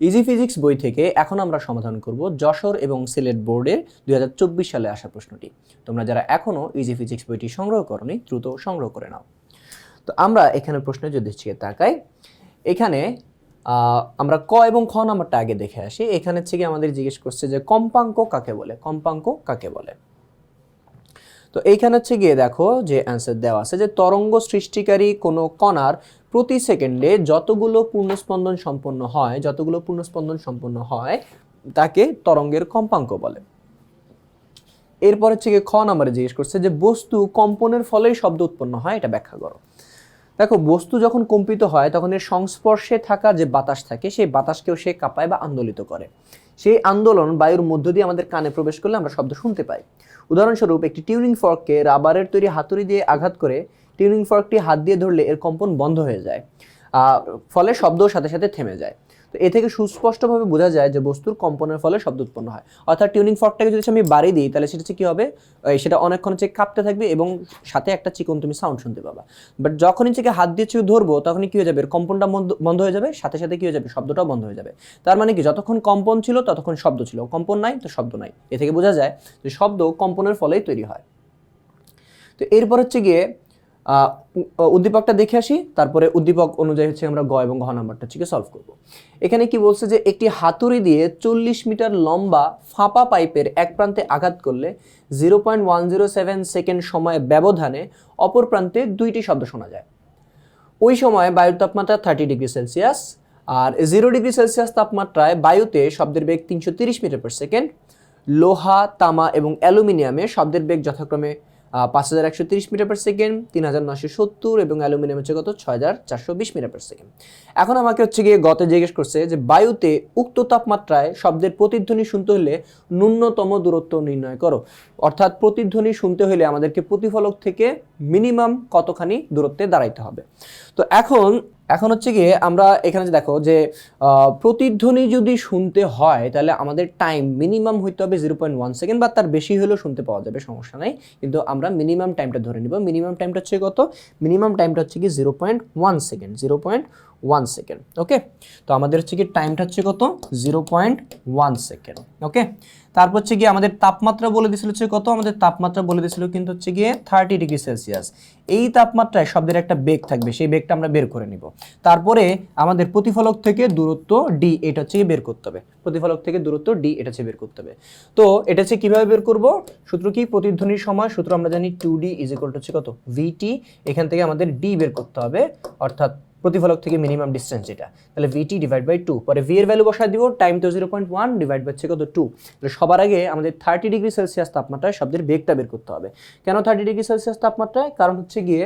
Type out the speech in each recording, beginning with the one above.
Easy physics বই থেকে এখন আমরা সমাধান করব যশোর এবং সিলেট বোর্ডের দুই হাজার চব্বিশ সালে আসা প্রশ্নটি। তোমরা যারা এখনও ইজি ফিজিক্স বইটি সংগ্রহ করনি, দ্রুত সংগ্রহ করে নাও। তো আমরা এখানে প্রশ্নে যদি তাকাই, এখানে আমরা ক এবং খ নাম্বারটা আগে দেখে আসি। এখানে থেকে আমাদের জিজ্ঞেস করছে যে কম্পাঙ্ক কাকে বলে? কম্পাঙ্ক কাকে বলে? তো এইখানে হচ্ছে গিয়ে দেখো যে অ্যান্সার দেওয়া আছে যে তরঙ্গ সৃষ্টিকারী কোনো কণার প্রতি সেকেন্ডে যতগুলো পূর্ণস্পন্দন সম্পন্ন হয়, যতগুলো পূর্ণস্পন্দন সম্পন্ন হয়, তাকে তরঙ্গের কম্পাঙ্ক বলে। এরপর হচ্ছে গিয়ে খ নাম্বারে জিজ্ঞেস করছে যে বস্তু কম্পনের ফলেই শব্দ উৎপন্ন হয়, এটা ব্যাখ্যা করো। দেখো, বস্তু যখন কম্পিত হয়, তখন এর সংস্পর্শে থাকা যে বাতাস থাকে, সেই বাতাসকেও সে কাঁপায় বা আন্দোলিত করে। সেই আন্দোলন বায়ুর মধ্য দিয়ে আমাদের কানে প্রবেশ করলে আমরা শব্দ শুনতে পাই। উদাহরণস্বরূপ, একটি টিউনিং ফর্ককে রাবারের তৈরি হাতুড়ি দিয়ে আঘাত করে টিউনিং ফর্কটি হাত দিয়ে ধরলে এর কম্পন বন্ধ হয়ে যায় ফলে শব্দ সাথে সাথে থেমে যায়। তো এ থেকে সুস্পষ্টভাবে বোঝা যায় যে বস্তুর কম্পনের ফলে শব্দ উৎপন্ন হয়। অর্থাৎ টিউনিং ফর্কটাকে যদি আমি বাড়ি দিই, তাহলে সেটা কী হবে? সেটা অনেকক্ষণ হচ্ছে কাঁপতে থাকবে এবং সাথে একটা চিকন তুমি সাউন্ড শুনতে পাবা। বাট যখনই হচ্ছে হাত দিয়ে হচ্ছে ধরবো, তখনই কী হয়ে যাবে? কম্পনটা বন্ধ হয়ে যাবে, সাথে সাথে কী হয়ে যাবে? শব্দটাও বন্ধ হয়ে যাবে। তার মানে কি? যতক্ষণ কম্পন ছিল, ততক্ষণ শব্দ ছিল। কম্পন নাই তো শব্দ নাই। এ থেকে বোঝা যায় যে শব্দ কম্পনের ফলেই তৈরি হয়। তো এরপর হচ্ছে গিয়ে উদ্দীপকটা দেখে আসি, তারপরে উদ্দীপক অনুযায়ী হচ্ছে আমরা গ এবং ঘ নাম্বারটা হচ্ছে সলভ করব। এখানে কি বলছে যে একটি হাতুড়ি দিয়ে চল্লিশ মিটার লম্বা ফাঁপা পাইপের এক প্রান্তে আঘাত করলে zero point one zero seven second সময় ব্যবধানে অপর প্রান্তে দুইটি শব্দ শোনা যায়। ওই সময় বায়ুর তাপমাত্রা থার্টি ডিগ্রি সেলসিয়াস আর জিরো ডিগ্রি সেলসিয়াস তাপমাত্রায় বায়ুতে শব্দের বেগ তিনশো তিরিশ মিটার পার সেকেন্ড লোহা, তামা এবং অ্যালুমিনিয়ামে শব্দের বেগ যথাক্রমে পাঁচ হাজার একশো তিরিশ মিটার পার সেকেন্ড, তিন হাজার নশো সত্তর এবং অ্যালুমিনিয়াম হচ্ছে কত? ছয় হাজার চারশো বিশ মিটার পার সেকেন্ড। এখন আমাকে হচ্ছে গিয়ে গতে জিজ্ঞেস করছে যে, বায়ুতে উক্ত তাপমাত্রায় শব্দের প্রতিধ্বনি শুনতে হলে ন্যূনতম দূরত্ব নির্ণয় করো। অর্থাৎ প্রতিধ্বনি শুনতে হলে আমাদেরকে প্রতিফলক থেকে মিনিমাম কতখানি দূরত্বে দাঁড়াইতে হবে। তো এখন এখন হচ্ছে গিয়ে আমরা এখানে যে দেখো যে প্রতিধ্বনি যদি শুনতে হয়, তাহলে আমাদের টাইম মিনিমাম হইতে হবে জিরো পয়েন্ট ওয়ান সেকেন্ড বা তার বেশি হলেও শুনতে পাওয়া যাবে, সমস্যা নাই। কিন্তু আমরা মিনিমাম টাইমটা ধরে নিব। মিনিমাম টাইমটা হচ্ছে কত? মিনিমাম টাইমটা হচ্ছে কি zero point one second zero point one second okay তো আমাদের হচ্ছে কি টাইমটা হচ্ছে কত? Zero point one second okay তারপর হচ্ছে গিয়ে আমাদের তাপমাত্রা বলে দিয়েছিল হচ্ছে কত? আমাদের তাপমাত্রা বলে দিয়েছিল কিন্তু হচ্ছে গিয়ে থার্টি ডিগ্রি সেলসিয়াস এই তাপমাত্রায় শব্দের একটা বেগ থাকবে, সেই বেগটা আমরা বের করে নিব। তারপরে আমাদের প্রতিফলক থেকে দূরত্ব ডি এটা হচ্ছে বের করতে হবে। প্রতিফলক থেকে দূরত্ব ডি এটা হচ্ছে বের করতে হবে। তো এটা হচ্ছে কীভাবে বের করব? সূত্র কি? প্রতিধ্বনির সময়, সূত্র আমরা জানি টু ডি ইজ হচ্ছে কত? ভিটি এখান থেকে আমাদের ডি বের করতে হবে, অর্থাৎ প্রতিফলক থেকে মিনিমাম ডিস্টেন্স যেটা। তাহলে ভিটি ডিভাইড বাই টু পরে ভি এর ভ্যালু বসায় দিব টাইম তো zero point one divide by হচ্ছে কত? টু তাহলে সবার আগে আমাদের থার্টি ডিগ্রি সেলসিয়াস তাপমাত্রায় শব্দের বেগটা বের করতে হবে। কেন থার্টি ডিগ্রি সেলসিয়াস তাপমাত্রায়? কারণ হচ্ছে গিয়ে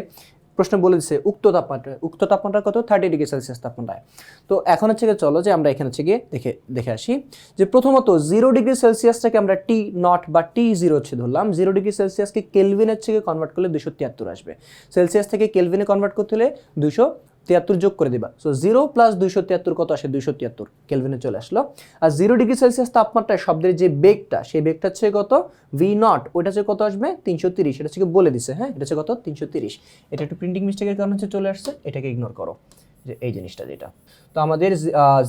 প্রশ্ন বলে দিচ্ছে উক্ত তাপমাত্রা উক্ত তাপমাত্রা কত? থার্টি ডিগ্রি সেলসিয়াস তাপমাত্রায়। তো এখন হচ্ছে গিয়ে চলো যে আমরা এখানে হচ্ছে গিয়ে দেখে দেখে আসি যে প্রথমত জিরো ডিগ্রি সেলসিয়াসটাকে আমরা টি নট বা টি জিরো হচ্ছে ধরলাম। জিরো ডিগ্রি সেলসিয়াসকে কেলভিনের থেকে কনভার্ট করলে দুশো তিয়াত্তর আসবে। সেলসিয়াস থেকে কেলভিনে কনভার্ট করতে হলে দুশো তিয়াত্তর যোগ করে দিবা। সো জিরো প্লাস দুইশো তিয়াত্তর, কত আসে? দুইশো তিয়াত্তর। কেলভিনে চলে আসলো। আর জিরো ডিগ্রি সেলসিয়াস তাপমাত্রায় শব্দের যে বেগটা, সেই বেগটা হচ্ছে কত? ভি নট ওইটা হচ্ছে কত আসবে? তিনশো তিরিশ। এটা হচ্ছে বলে দিছে হ্যাঁ? এটা হচ্ছে কত? তিনশো তিরিশ। এটা একটু প্রিন্টিং মিস্টেকের কারণে হচ্ছে চলে আসছে। এটাকে ইগনোর করো। যে এই জিনিসটা যেটা। তো আমাদের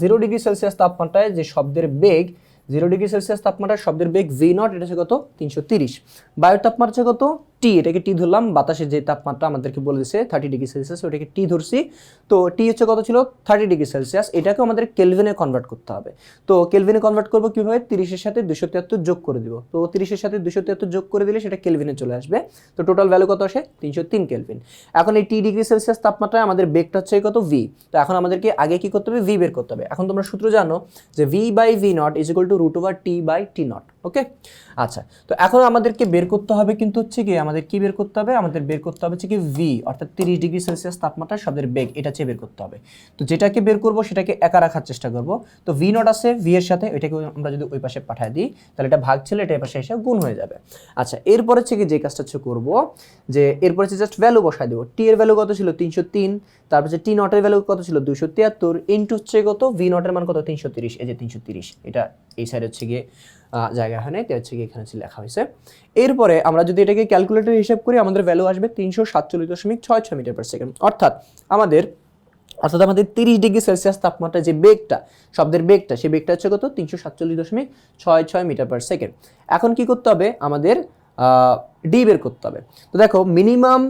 জিরো ডিগ্রি সেলসিয়াস তাপমাত্রায় যে শব্দের বেগ জিরো ডিগ্রি সেলসিয়াস তাপমাত্রায় শব্দের বেগ ভি নট এটা হচ্ছে কত? তিনশো তিরিশ। বায়ুর তাপমাত্রা কত? টি, এটাকে টি ধরলাম, বাতাসের যে তাপমাত্রা আমাদেরকে বলে দিচ্ছে থার্টি ডিগ্রি সেলসিয়াস ওটাকে টি ধরছি। তো টি হচ্ছে কত ছিল? থার্টি ডিগ্রি সেলসিয়াস এটাকে আমাদের কেলভিনে কনভার্ট করতে হবে। তো কেলভিনে কনভার্ট করব কীভাবে? তিরিশের সাথে দুশো তিয়াত্তর যোগ করে দিব। তো তিরিশের সাথে দুশো তিয়াত্তর যোগ করে দিলে সেটা কেলভিনে চলে আসবে। তো টোটাল ভ্যালু কত আসে? তিনশো তিন কেলভিন এখন এই টি ডিগ্রি সেলসিয়াস তাপমাত্রায় আমাদের বেগটা হচ্ছে কত? ভি তো এখন আমাদেরকে আগে কি করতে হবে? ভি বের করতে হবে। এখন তোমরা সূত্র জানো যে V by V naught is equal to root over T by T naught okay? আচ্ছা তো এখন আমাদেরকে বের করতে হবে কিন্তু হচ্ছে কি আমাদের কি বের করতে হবে? আমাদের বের করতে হবে হচ্ছে কি ভি অর্থাৎ তিরিশ ডিগ্রি সেলসিয়াস তাপমাত্রা শব্দের বেগ, এটা হচ্ছে বের করতে হবে। তো যেটাকে বের করব সেটাকে একা রাখার চেষ্টা করব। তো ভি নট আছে ভি এর সাথে এটাকে আমরা যদি ওই পাশে পাঠিয়ে দিই, তাহলে এটা ভাগ ছিল, এটা পাশে এসে গুণ হয়ে যাবে। আচ্ছা এরপরে হচ্ছে কি যে কাজটা হচ্ছে করব, যে এরপরে হচ্ছে জাস্ট ভ্যালু বসায় দেবো। টি এর ভ্যালু কত ছিল? তিনশো তিন, তারপর হচ্ছে টি নটের ভ্যালু কত ছিল? দুশো তিয়াত্তর ইন্টু হচ্ছে কত? ভি নটের মান কত? তিনশো তিরিশ, এই যে তিনশো তিরিশ, এটা এই সাইড হচ্ছে গিয়ে জায়গা এখানে এটা হচ্ছে গিয়ে এখানে হচ্ছে লেখা হয়েছে। এরপরে আমরা যদি এটাকে ক্যালকুলেটর হিসাব করি, আমাদের ভ্যালু আসবে তিনশো সাতচল্লিশ দশমিক ছয় ছয় মিটার পার সেকেন্ড অর্থাৎ আমাদের অর্থাৎ আমাদের তিরিশ ডিগ্রি সেলসিয়াস তাপমাত্রা যে বেগটা, শব্দের বেগটা, সেই বেগটা হচ্ছে কত? তিনশো সাতচল্লিশ দশমিক ছয় ছয় মিটার পার সেকেন্ড এখন কি করতে হবে? আমাদের ডি বের করতে হবে। তো দেখো মিনিমাম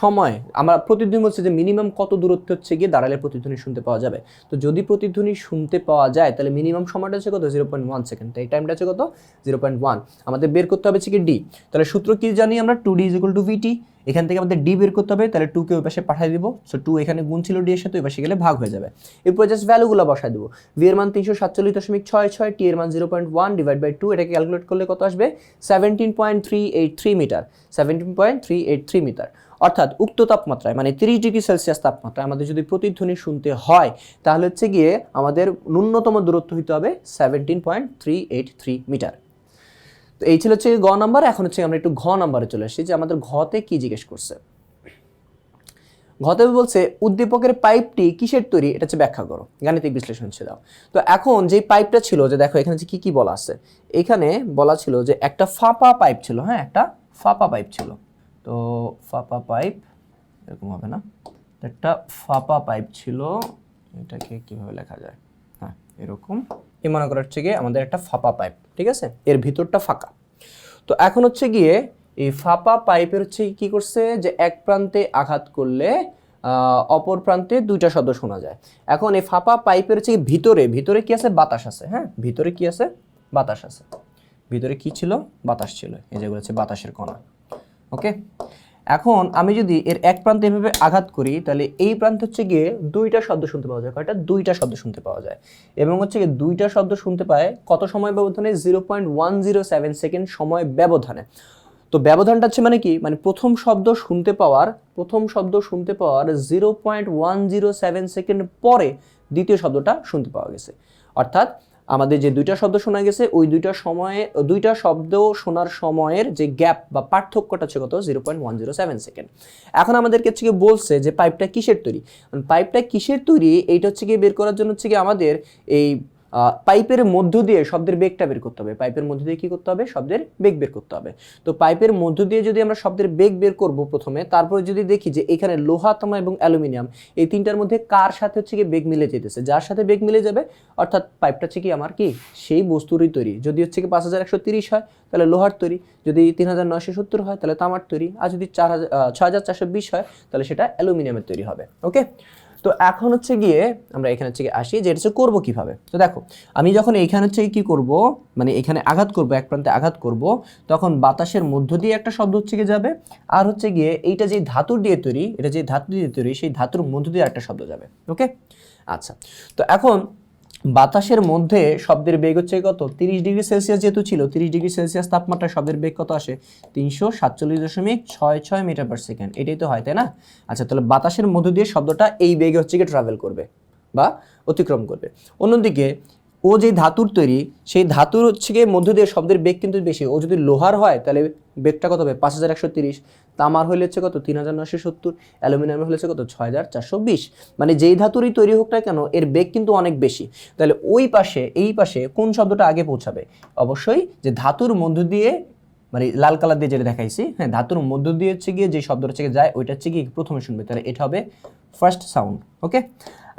সময়, আমরা প্রতিধ্বনি বলছে যে মিনিমাম কত দূরত্ব হচ্ছে গিয়ে দাঁড়ালে প্রতিধ্বনি শুনতে পাওয়া যাবে। তো যদি প্রতিধ্বনি শুনতে পাওয়া যায়, তাহলে মিনিমাম সময়টা হচ্ছে কত? জিরো পয়েন্ট ওয়ান সেকেন্ড এই টাইমটা হচ্ছে কত? জিরো পয়েন্ট ওয়ান আমাদের বের করতে হবে কি ডি তাহলে সূত্র কি জানি আমরা? Two D is equal to VT এখান থেকে আমাদের ডি বের করতে হবে, তাহলে টুকে ওই পাশে পাঠিয়ে দিব। সো টু এখানে গুণ ছিল ডি এর সাথে, ওই পাশে গেলে ভাগ হয়ে যাবে। এরপর জাস্ট ভ্যালুগুলো বসায় দেবো। ভি এর মান তিনশো সাতচল্লিশ দশমিক ছয় ছয় টি এর মান zero point one divide by two এটাকে ক্যালকুলেট করলে কত আসবে? Seventeen point three eight three metre seventeen point three eight three metre অর্থাৎ উক্ত তাপমাত্রায় মানে তিরিশ ডিগ্রি সেলসিয়াস তাপমাত্রায় আমাদের যদি প্রতিধ্বনি শুনতে হয়, তাহলে হচ্ছে গিয়ে আমাদের ন্যূনতম দূরত্ব হতে হবে seventeen point three eight three metre তো এই ছিল হচ্ছে গ নাম্বার, এখন হচ্ছে আমরা একটু ঘ নাম্বারে চলে আসছি যে আমাদের ঘতে কি জিজ্ঞেস করছে। ঘতে বলছে, উদ্দীপকের পাইপটি কিসের তৈরি? এটা হচ্ছে ব্যাখ্যা করো, গাণিতিক বিশ্লেষণ ছিল তো এখন যে পাইপটা ছিল, যে দেখো এখানে কি কি বলা আছে? এখানে বলা ছিল যে একটা ফাঁপা পাইপ ছিল হ্যাঁ একটা ফাঁপা পাইপ ছিল। তো ফাঁপা পাইপ, এরকম হবে না? একটা ফাঁপা পাইপ ছিল, এটাকে কীভাবে লেখা যায়? হ্যাঁ এরকম। এই মনে করা হচ্ছে গিয়ে আমাদের একটা ফাঁপা পাইপ, ঠিক আছে? এর ভিতরটা ফাঁকা। তো এখন হচ্ছে গিয়ে এই ফাঁপা পাইপের হচ্ছে কি করছে যে এক প্রান্তে আঘাত করলে অপর প্রান্তে দুইটা শব্দ শোনা যায়। এখন এই ফাঁপা পাইপের হচ্ছে ভিতরে ভিতরে কি আছে? বাতাস আছে হ্যাঁ? ভিতরে কি আছে? বাতাস আছে। ভিতরে কি ছিল? বাতাস ছিল। এই যেগুলো হচ্ছে বাতাসের কণা। ওকে? এখন আমি যদি এর এক প্রান্তে এভাবে আঘাত করি, তাহলে এই প্রান্তে হচ্ছে গিয়ে দুইটা শব্দ শুনতে পাওয়া যায় কয়টা দুইটা শব্দ শুনতে পাওয়া যায়। এবং হচ্ছে গিয়ে দুইটা শব্দ শুনতে পায় কত সময় ব্যবধানে? Zero point one zero seven second সময় ব্যবধানে। তো ব্যবধানটা হচ্ছে মানে কি? মানে প্রথম শব্দ শুনতে পাওয়ার, প্রথম শব্দ শুনতে পাওয়ার zero point one zero seven second পরে দ্বিতীয় শব্দটা শুনতে পাওয়া গেছে। অর্থাৎ আমাদের যে দুইটা শব্দ শোনা গেছে, ওই দুইটা সময়ে, দুইটা শব্দ শোনার সময়ের যে গ্যাপ বা পার্থক্যটা হচ্ছে কত? Zero point one zero seven second এখন আমাদেরকে হচ্ছে গিয়ে বলছে যে পাইপটা কিসের তৈরি? পাইপটা কিসের তৈরি? এইটা হচ্ছে গিয়ে বের করার জন্য হচ্ছে গিয়ে আমাদের এই পাইপের মধ্য দিয়ে শব্দের বেগটা বের করতে হবে। পাইপের মধ্য দিয়ে কি করতে হবে? শব্দের বেগ বের করতে হবে। তো পাইপের মধ্য দিয়ে যদি আমরা শব্দের বেগ বের করব প্রথমে, তারপরে যদি দেখি যে এখানে লোহা, তামা এবং অ্যালুমিনিয়াম, এই তিনটার মধ্যে কার সাথে হচ্ছে কি বেগ মিলে যেতেছে যার সাথে বেগ মিলে যাবে, অর্থাৎ পাইপটা হচ্ছে কি আমার কি? সেই বস্তুরই তৈরি। যদি হচ্ছে কি পাঁচ হাজার একশো তিরিশ হয়, তাহলে লোহার তৈরি। যদি তিন হাজার নয়শো সত্তর হয়, তাহলে তামার তৈরি। আর যদি চার হাজার ছ হাজার চারশো বিশ হয়, তাহলে সেটা অ্যালুমিনিয়ামের তৈরি হবে। ওকে? তো এখন হচ্ছে গিয়ে আমরা এখানে হচ্ছে আসি যে এটা হচ্ছে করব কীভাবে? তো দেখো, আমি যখন এইখানে হচ্ছে কি করব মানে এখানে আঘাত করব, এক প্রান্তে আঘাত করব, তখন বাতাসের মধ্য দিয়ে একটা শব্দ হচ্ছে গিয়ে যাবে, আর হচ্ছে গিয়ে এইটা যে ধাতুর দিয়ে তৈরি, এটা যে ধাতু দিয়ে তৈরি, সেই ধাতুর মধ্য দিয়ে একটা শব্দ যাবে ওকে আচ্ছা তো এখন বাতাসের মধ্যে শব্দের বেগ হচ্ছে কত? তিরিশ ডিগ্রি সেলসিয়াস যেহেতু ছিল, তিরিশ ডিগ্রি সেলসিয়াস তাপমাত্রা শব্দের বেগ কত আসে? তিনশো সাতচল্লিশ দশমিক ছয় ছয় মিটার পার সেকেন্ড এটাই তো হয়, তাই না? আচ্ছা তাহলে বাতাসের মধ্য দিয়ে শব্দটা এই বেগে হচ্ছে গিয়ে ট্রাভেল করবে বা অতিক্রম করবে। অন্যদিকে ও যে ধাতুর তৈরি, সেই ধাতুর হচ্ছে গিয়ে মধ্য দিয়ে শব্দের বেগ কিন্তু বেশি। ও যদি লোহার হয়, তাহলে বেগটা কত হবে? পাঁচ হাজার একশো তিরিশ। তামার হলে হচ্ছে কত? তিন হাজার নশো সত্তর। অ্যালুমিনিয়ামের হলে হচ্ছে কত? ছয় হাজার চারশো বিশ। মানে যেই ধাতুরই তৈরি হোক না কেন, এর বেগ কিন্তু অনেক বেশি। তাহলে ওই পাশে, এই পাশে কোন শব্দটা আগে পৌঁছাবে? অবশ্যই যে ধাতুর মধ্য দিয়ে মানে লাল কালার দিয়ে যেটা দেখাইছি হ্যাঁ ধাতুর মধ্য দিয়ে হচ্ছে গিয়ে যে শব্দটা হচ্ছে যায়, ওইটা হচ্ছে গিয়ে প্রথমে শুনবে। তাহলে এটা হবে ফার্স্ট সাউন্ড ওকে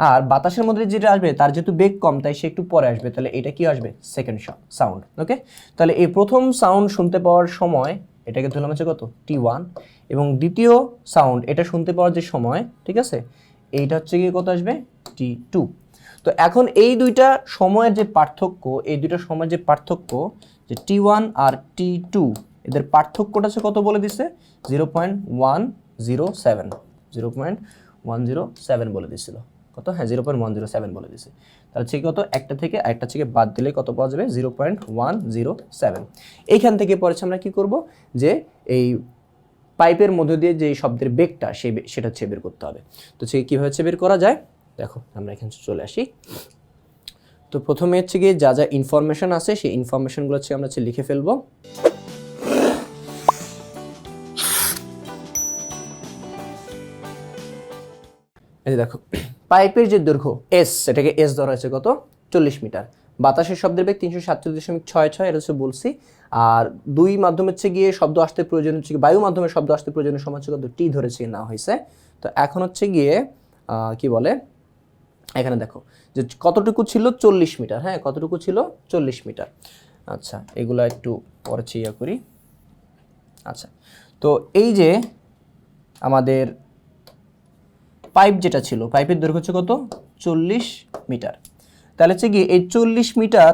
আর বাতাসের মধ্যে যেটা আসবে, তার যেহেতু বেগ কম, তাই সে একটু পরে আসবে। তাহলে এটা কি আসবে? সেকেন্ড সাউন্ড ওকে তাহলে এই প্রথম সাউন্ড শুনতে পাওয়ার সময়, এটাকে ধরলাম হচ্ছে কত? টি ওয়ান এবং দ্বিতীয় সাউন্ড এটা শুনতে পাওয়ার যে সময়, ঠিক আছে? এইটা হচ্ছে গিয়ে কত আসবে? টি টু তো এখন এই দুইটা সময়ের যে পার্থক্য, এই দুইটা সময়ের যে পার্থক্য, যে টি ওয়ান আর টি টু এদের পার্থক্যটা হচ্ছে কত বলে দিছে? Zero point one zero seven zero point one zero seven বলে দিছিল। কত? হ্যাঁ zero point one zero seven বলে দিছে তাহলে হচ্ছে কত? একটা থেকে আরেকটা থেকে বাদ দিলে কত পাওয়া যাবে? Zero point one zero seven এইখান থেকে পরে আমরা কি করব? যে এই পাইপের মধ্য দিয়ে যে শব্দের বেগটা বে- সেটা হচ্ছে বের করতে হবে। তো সে কীভাবে হচ্ছে বের করা যায়? দেখো, আমরা এখানে চলে আসি। তো প্রথমে হচ্ছে গিয়ে যা যা ইনফরমেশন আছে, সেই ইনফরমেশনগুলো হচ্ছে আমরা হচ্ছে লিখে ফেলব। এই দেখো পাইপের যে দৈর্ঘ্য এস সেটাকে এস ধরা হয়েছে কত? চল্লিশ মিটার। বাতাসের শব্দের বেগ তিনশো সাতচল্লিশ দশমিক ছয় ছয়, এটা হচ্ছে বলছি। আর দুই মাধ্যমে হচ্ছে গিয়ে শব্দ আসতে প্রয়োজন হচ্ছে বায়ু মাধ্যমে শব্দ আসতে প্রয়োজনীয় সময় হচ্ছে কত? টি ধরেছে না হয়েছে। তো এখন হচ্ছে গিয়ে কি বলে? এখানে দেখো, যে কতটুকু ছিল? চল্লিশ মিটার। হ্যাঁ কতটুকু ছিল? চল্লিশ মিটার। আচ্ছা এগুলো একটু পরে চিয়া করি। আচ্ছা তো এই যে আমাদের পাইপ যেটা ছিল, পাইপের দৈর্ঘ্য হচ্ছে কত? চল্লিশ মিটার। তাহলে হচ্ছে কি, এই চল্লিশ মিটার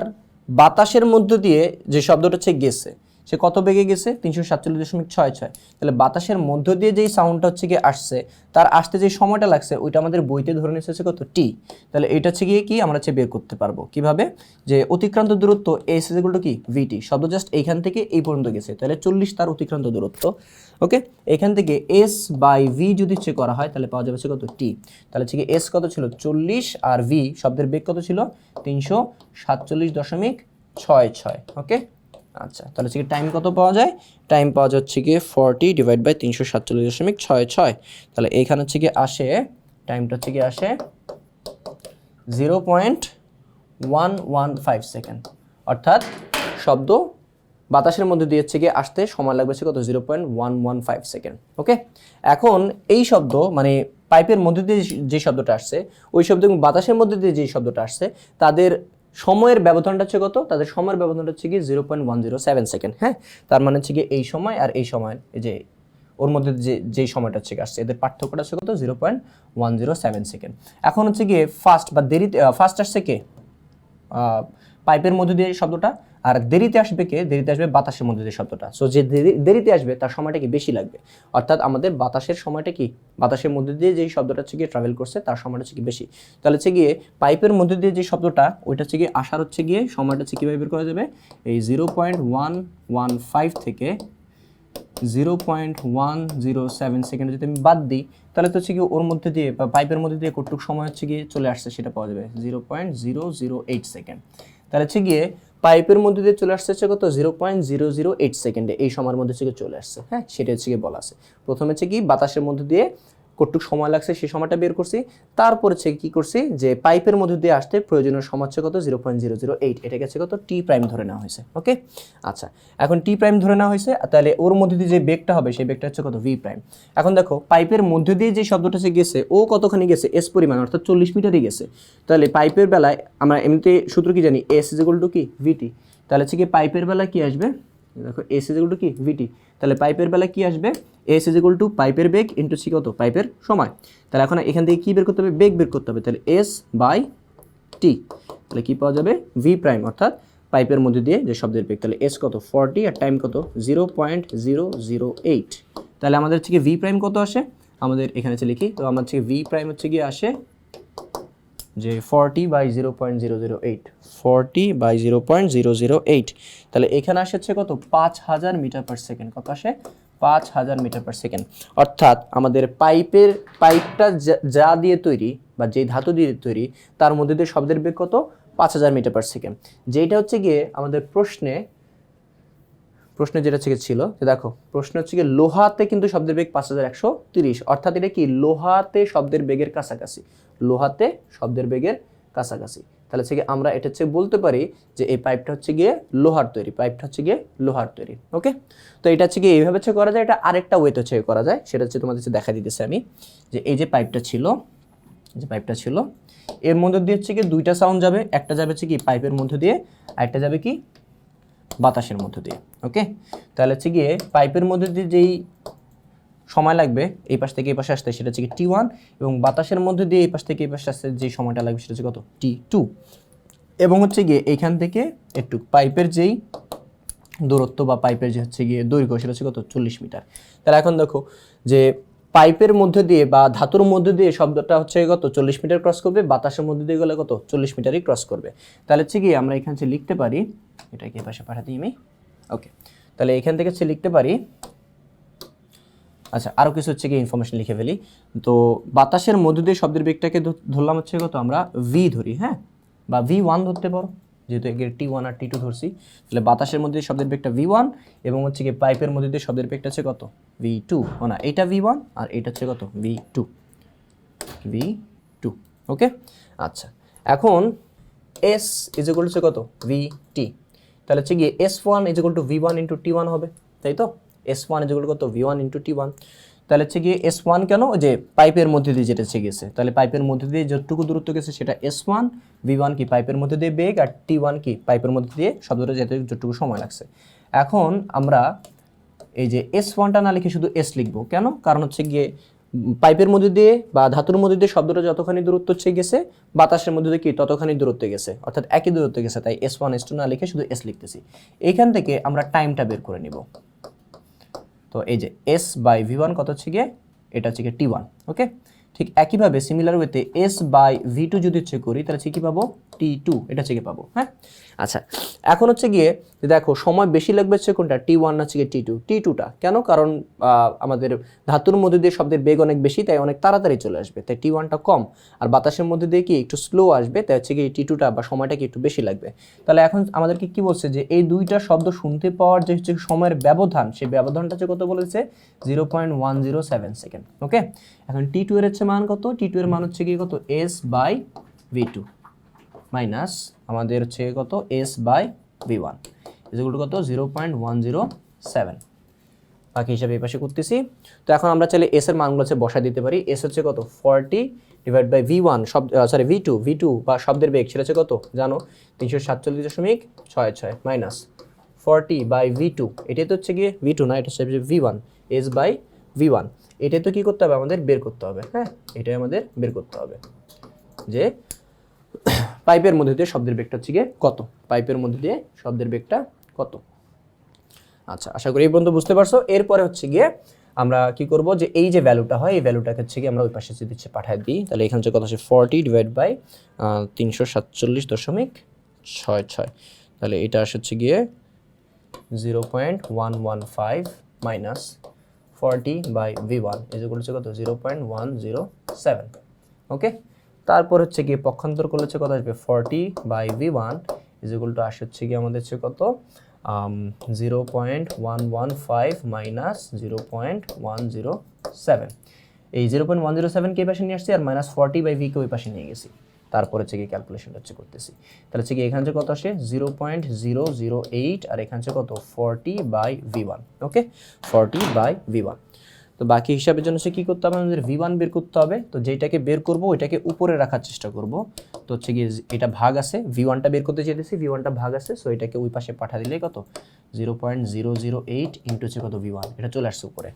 বাতাসের মধ্য দিয়ে যে শব্দটা হচ্ছে গেছে সে কত বেগে গেছে? তিনশো সাতচল্লিশ দশমিক ছয় ছয়। তাহলে বাতাসের মধ্য দিয়ে যেই সাউন্ডটা হচ্ছে গিয়ে আসছে, তার আসতে যে সময়টা লাগছে, ওইটা আমাদের বইতে ধরে নিচ্ছে হচ্ছে কত? টি তাহলে এটা হচ্ছে গিয়ে কি আমরা হচ্ছে বের করতে পারব। কীভাবে? যে অতিক্রান্ত দূরত্ব এস ইকুয়াল কি? ভিটি শব্দ জাস্ট এইখান থেকে এই পর্যন্ত গেছে। তাহলে চল্লিশ তার অতিক্রান্ত দূরত্ব। ওকে এখান থেকে এস বাই ভি যদি চেক করা হয়, তাহলে পাওয়া যাবে হচ্ছে কত? টি তাহলে হচ্ছে এস কত ছিল? চল্লিশ আর ভি শব্দের বেগ কত ছিল? তিনশো সাতচল্লিশ দশমিক ছয় ছয়। ওকে আচ্ছা তাহলে হচ্ছে কি টাইম কত পাওয়া যায়? টাইম পাওয়া যাচ্ছে গিয়ে ফর্টি ডিভাইড বাই তিনশো সাতচল্লিশ দশমিক ছয় ছয়। তাহলে এইখানে হচ্ছে গিয়ে আসে টাইমটা হচ্ছে গিয়ে আসে zero point one one five second অর্থাৎ শব্দ বাতাসের মধ্যে দিয়ে হচ্ছে গিয়ে আসতে সময় লাগবে হচ্ছে কত? Zero point one one five second okay এখন এই শব্দ মানে পাইপের মধ্যে দিয়ে যে শব্দটা আসছে, ওই শব্দ এবং বাতাসের মধ্যে দিয়ে যে শব্দটা আসছে, তাদের সময়ের ব্যবধানটা হচ্ছে কত? তাদের সময়ের ব্যবধানটা হচ্ছে গিয়ে zero point one zero seven second হ্যাঁ? তার মানে হচ্ছে কি এই সময় আর এই সময় যে ওর মধ্যে যে যেই সময়টা হচ্ছে আসছে, এদের পার্থক্যটা হচ্ছে কত? Zero point one zero seven second এখন হচ্ছে গিয়ে ফার্স্ট বা দেরিতে ফার্স্ট আসছে কে? পাইপের মধ্যে দিয়ে শব্দটা আর দেরিতে আসবে কে? দেরিতে আসবে বাতাসের মধ্যে দিয়ে শব্দটা। সো যে দেরিতে আসবে, তার সময়টা কি বেশি লাগবে? অর্থাৎ আমাদের বাতাসের সময়টা কি? বাতাসের মধ্যে দিয়ে যেই শব্দটা হচ্ছে গিয়ে ট্রাভেল করছে, তার সময়টা হচ্ছে কি বেশি? তাহলে হচ্ছে গিয়ে পাইপের মধ্যে দিয়ে যে শব্দটা, ওইটা হচ্ছে গিয়ে আসার হচ্ছে গিয়ে সময়টা হচ্ছে কীভাবে বের করা যাবে? এই zero point one one five থেকে zero point one zero seven সেকেন্ডে যদি আমি বাদ দিই, তাহলে তো হচ্ছে কি ওর মধ্যে দিয়ে বা পাইপের মধ্যে দিয়ে কতটুকু সময় হচ্ছে গিয়ে চলে আসছে সেটা পাওয়া যাবে। Zero point zero zero eight second তাহলে হচ্ছে গিয়ে পাইপের মধ্যে দিয়ে চলে আসছে কত? Zero point zero zero eight সেকেন্ডে এই সময়ের মধ্যে থেকে চলে আসছে। হ্যাঁ সেটা হচ্ছে গিয়ে বলা আছে। প্রথমে হচ্ছে কি বাতাসের মধ্যে দিয়ে কতটুকু সময় লাগছে সেই সময়টা বের করছি। তারপর হচ্ছে কি করছি যে পাইপের মধ্যে দিয়ে আসতে প্রয়োজনীয় সময় হচ্ছে কত? Zero point zero zero eight. এটা গেছে কত? টি প্রাইম ধরে নেওয়া হয়েছে। ওকে আচ্ছা এখন টি প্রাইম ধরে নেওয়া হয়েছে, তাহলে ওর মধ্যে দিয়ে যে বেগটা হবে সেই বেগটা হচ্ছে কত? ভি প্রাইম এখন দেখো, পাইপের মধ্যে দিয়ে যে শব্দটা সে গেছে, ও কতখানি গেছে? এস পরিমাণ, অর্থাৎ চল্লিশ মিটারই গেছে। তাহলে পাইপের বেলায় আমরা এমনিতে সূত্র কি জানি? এস ইজ টু কি? ভিটি তাহলে হচ্ছে কি পাইপের বেলায় কি আসবে? দেখো এস ইজ টু কি? ভিটি তাহলে পাইপের বেলায় কি আসবে? এস ইজ টু পাইপের বেগ ইন্টু সি কত? পাইপের সময়। তাহলে এখন এখান থেকে কি বের করতে হবে? বেগ বের করতে হবে। তাহলে এস বাই টি তাহলে কি পাওয়া যাবে? ভি প্রাইম অর্থাৎ পাইপের মধ্যে দিয়ে যে শব্দের বেগ। তাহলে এস কত? ফর্টি আর টাইম কত? Zero point zero zero eight তাহলে আমাদের হচ্ছে কি ভি প্রাইম কত আসে? আমাদের এখানে হচ্ছে লিখি, তো আমার হচ্ছে ভি প্রাইম হচ্ছে গিয়ে আসে যে forty by zero point zero zero eight forty by zero point zero zero eight তাহলে এখানে আসে হচ্ছে কত? পাঁচ হাজার মিটার পার সেকেন্ড কত আসে? পাঁচ হাজার মিটার পার সেকেন্ড অর্থাৎ আমাদের পাইপের, পাইপটা যা দিয়ে তৈরি বা যে ধাতু দিয়ে তৈরি, তার মধ্যে দিয়ে শব্দের বেগ কত? পাঁচ হাজার মিটার পার সেকেন্ড যেটা হচ্ছে গিয়ে আমাদের প্রশ্নে প্রশ্নে যেটা থেকে ছিল, যে দেখো, প্রশ্ন হচ্ছে কি লোহাতে কিন্তু শব্দের বেগ পাঁচ হাজার একশো তিরিশ। অর্থাৎ এটা কি লোহাতে শব্দের বেগের কাছাকাছি? লোহাতে শব্দের বেগের কাছাকাছি। তাহলে হচ্ছে আমরা এটা হচ্ছে বলতে পারি যে এই পাইপটা হচ্ছে গিয়ে লোহার তৈরি, পাইপটা হচ্ছে গিয়ে লোহার তৈরি ওকে তো এটা হচ্ছে গিয়ে এইভাবে হচ্ছে করা যায়, এটা আরেকটা ওয়েতে হচ্ছে করা যায়, সেটা হচ্ছে তোমাদের হচ্ছে দেখা দিতেছে আমি, যে এই যে পাইপটা ছিল যে পাইপটা ছিল, এর মধ্যে দিয়ে হচ্ছে কি দুইটা সাউন্ড যাবে, একটা যাবে হচ্ছে কি পাইপের মধ্যে দিয়ে, আরেকটা যাবে কি বাতাসের মধ্যে দিয়ে ওকে তাহলে হচ্ছে গিয়ে পাইপের মধ্যে দিয়ে যেই সময় লাগবে, এই পাশ থেকে এই পাশে আসতে, সেটা হচ্ছে টি ওয়ান এবং বাতাসের মধ্যে দিয়ে এই পাশ থেকে এই পাশে আসতে যে সময়টা লাগবে, সেটা হচ্ছে কত? টি টু এবং হচ্ছে গিয়ে এইখান থেকে একটু পাইপের যেই দূরত্ব বা পাইপের যে হচ্ছে গিয়ে দৈর্ঘ্য, সেটা হচ্ছে কত? চল্লিশ মিটার। তাহলে এখন দেখো যে পাইপের মধ্যে দিয়ে বা ধাতুর মধ্যে দিয়ে শব্দটা হচ্ছে কত? চল্লিশ মিটার ক্রস করবে, বাতাসের মধ্যে দিয়ে গেলে কত? চল্লিশ মিটারই ক্রস করবে। তাহলে হচ্ছে কি, আমরা এখান থেকে লিখতে পারি, এটাকে পাশে পাঠাতে আমি। ওকে তাহলে এখান থেকে হচ্ছে লিখতে পারি আচ্ছা আরও কিছু হচ্ছে কি ইনফরমেশন লিখে ফেলি। তো বাতাসের মধ্যে দিয়ে শব্দের বেগটাকে ধরলাম হচ্ছে কত? আমরা ভি ধরি হ্যাঁ? বা ভি ওয়ান ধরতে পারো, যেহেতু একে টি ওয়ান আর টি টু ধরছি। তাহলে বাতাসের মধ্যে শব্দের বেগটা ভি ওয়ান এবং হচ্ছে কি পাইপের মধ্যে দিয়ে শব্দের বেগটা হচ্ছে কত? ভি টু ও না, এটা ভি ওয়ান আর এটা হচ্ছে কত? V two V two okay আচ্ছা এখন এস ইজ ইকুয়াল টু কত? ভি টি তাহলে হচ্ছে গিয়ে S one is equal to V one into T one হবে, তাই তো? এস ওয়ান ইজ ইকুয়াল কত? V one into T one তাহলে হচ্ছে গিয়ে এস ওয়ান কেন? যে পাইপের মধ্যে দিয়ে যেটা হচ্ছে গেছে। তাহলে পাইপের মধ্যে দিয়ে যতটুকু দূরত্ব গেছে সেটা এস ওয়ান ভি ওয়ান কি পাইপের মধ্যে দিয়ে বেগ আর টি ওয়ান কি? পাইপের মধ্যে দিয়ে শব্দটা যেতে যতটুকু সময় লাগছে। এখন আমরা এই যে এস ওয়ানটা না লিখে শুধু এস লিখব। কেন? কারণ হচ্ছে গিয়ে পাইপের মধ্যে দিয়ে বা ধাতুর মধ্যে দিয়ে শব্দটা যতখানি দূরত্ব হচ্ছে গেছে, বাতাসের মধ্যে দিয়ে কি ততখানি দূরত্বে গেছে। অর্থাৎ একই দূরত্বে গেছে, তাই এস ওয়ান এস টু না লিখে শুধু এস লিখতেছি। এইখান থেকে আমরা টাইমটা বের করে নিব। তো এই যে এস বাই ভি ওয়ান কত হচ্ছে গিয়ে? এটা হচ্ছে গিয়ে টি ওয়ান ওকে ঠিক একইভাবে সিমিলার ওয়েতে এস বাই ভি টু যদি হচ্ছে করি, তাহলে হচ্ছে কি পাবো? টি টু এটা হচ্ছে কি পাবো হ্যাঁ? আচ্ছা এখন হচ্ছে গিয়ে দেখো, সময় বেশি লাগবে হচ্ছে কোনটা? টি ওয়ান হচ্ছে গিয়ে টি টু টি টুটা কেন? কারণ আমাদের ধাতুর মধ্যে দিয়ে শব্দের বেগ অনেক বেশি, তাই অনেক তাড়াতাড়ি চলে আসবে, তাই টি ওয়ানটা কম। আর বাতাসের মধ্যে দিয়ে কি একটু স্লো আসবে, তাই হচ্ছে কি টি টুটা বা সময়টা কি একটু বেশি লাগবে। তাহলে এখন আমাদেরকে কি বলছে যে, এই দুইটা শব্দ শুনতে পাওয়ার যে হচ্ছে সময়ের ব্যবধান সেই ব্যবধানটা হচ্ছে কত বলেছে? Zero point one zero seven second okay এখন টি টু এর হচ্ছে মান কত? টি টু এর মান হচ্ছে কি কত? S by V two minus আমাদের হচ্ছে কত? এস বাই ভি ওয়ান ইজগুলো কত? Zero point one zero seven বাকি হিসাবে এই পাশে করতেছি। তো এখন আমরা চাইলে এস এর মানগুলো হচ্ছে বসা দিতে পারি। এস হচ্ছে কত? Forty divide by V one শব্দ sorry V two V two বা শব্দের বেগ সেটা হচ্ছে কত? জানো? তিনশো সাতচল্লিশ দশমিক ছয় ছয় minus forty by V two এটাই তো হচ্ছে গিয়ে ভি টু না? এটা হচ্ছে V one S by V one এটাই তো কী করতে হবে? আমাদের বের করতে হবে হ্যাঁ? এটাই আমাদের বের করতে হবে। যে পাইপের মধ্যে দিয়ে শব্দের বেগটা হচ্ছে গিয়ে কত? পাইপের মধ্যে দিয়ে শব্দের বেগটা কত? আচ্ছা আশা করি এই পর্যন্ত বুঝতে পারছ। এরপরে হচ্ছে গিয়ে আমরা কি করব যে এই যে ভ্যালুটা হয়, এই ভ্যালুটাকে হচ্ছে গিয়ে আমরা ওই পাশে যদি হচ্ছে পাঠায় দিই, তাহলে এখানে হচ্ছে কত আছে ফর্টি ডিভাইড বাই তিনশো সাতচল্লিশ দশমিক ছয় ছয়। তাহলে এটা আসে হচ্ছে গিয়ে zero point one one five minus forty by V one হচ্ছে কত? Zero point one zero seven okay তারপর হচ্ছে গিয়ে পক্ষান্তর করলে হচ্ছে কত আসবে? ফর্টি বাই ভি ওয়ান ইজগুলো টু আসে হচ্ছে গিয়ে আমাদের হচ্ছে কত? Zero point one one five minus zero point one zero seven এই জিরো পয়েন্ট ওয়ান জিরো সেভেনকে পাশে নিয়ে আসছি আর মাইনাস ফর্টি বাই ভিকে ওই পাশে নিয়ে গেছি। তারপর হচ্ছে গিয়ে ক্যালকুলেশনটা হচ্ছে করতেছি। তাহলে হচ্ছে কি এখানে হচ্ছে কত আসে? Zero point zero zero eight আর এখানে হচ্ছে কত? Forty by V one okay forty by V one তো বাকি হিসাবের জন্য সে কী করতে হবে? আমাদের ভি ওয়ান বের করতে হবে। তো যেটাকে বের করব, ওইটাকে উপরে রাখার চেষ্টা করব। তো হচ্ছে গিয়ে এটা ভাগ আছে ভি ওয়ানটা বের করতে চেয়েছি ভি ওয়ানটা ভাগ আছে সো এটাকে ওই পাশে পাঠা দিলে কত? Zero point zero zero eight into হচ্ছে কত ভি ওয়ান এটা চলে আসছে উপরে।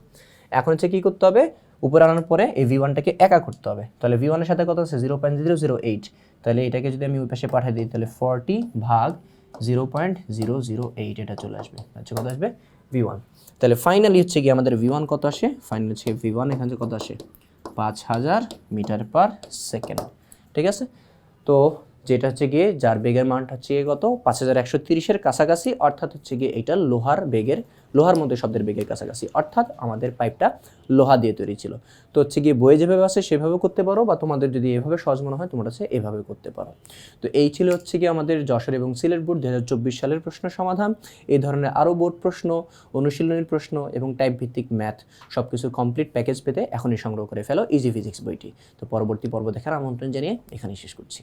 এখন হচ্ছে কী করতে হবে? উপরে আনার পরে এই ভি ওয়ানটাকে একা করতে হবে। তাহলে ভি ওয়ানের সাথে কত আছে? Zero point zero zero eight তাহলে এটাকে যদি আমি ওই পাশে পাঠিয়ে দিই, তাহলে ফর্টি ভাগ zero point zero zero eight এটা চলে আসবে। আচ্ছা কত আসবে? ভি ওয়ান তাহলে ফাইনালি হচ্ছে কি আমাদের ভি ওয়ান কত আসে? ফাইনালি হচ্ছে ভি ওয়ান এখান থেকে কত আসে? পাঁচ হাজার মিটার পার সেকেন্ড। ঠিক আছে? তো যেটা হচ্ছে গিয়ে যার বেগের মানটা হচ্ছে গিয়ে কত? পাঁচ হাজার একশো তিরিশের কাছাকাছি, অর্থাৎ হচ্ছে গিয়ে এটা লোহার বেগের, লোহার মধ্যে শব্দের বেগের কাছাকাছি, অর্থাৎ আমাদের পাইপটা লোহা দিয়ে তৈরি ছিল। তো হচ্ছে গিয়ে বইয়ে যেভাবে আছে সেভাবে করতে পারো, বা তোমাদের যদি এভাবে সহজ মনে হয় তোমরা হচ্ছে এভাবে করতে পারো। তো এই ছিল হচ্ছে গিয়ে আমাদের যশোর এবং সিলেট বোর্ড দু হাজার চব্বিশ সালের প্রশ্ন সমাধান। এই ধরনের আরও বোর্ড প্রশ্ন, অনুশীলনের প্রশ্ন এবং টাইপ ভিত্তিক ম্যাথ সব কিছুর কমপ্লিট প্যাকেজ পেতে এখনই সংগ্রহ করে ফেলো ইজি ফিজিক্স বইটি। তো পরবর্তী পর্ব দেখার আমন্ত্রণ জানিয়ে এখানেই শেষ করছি।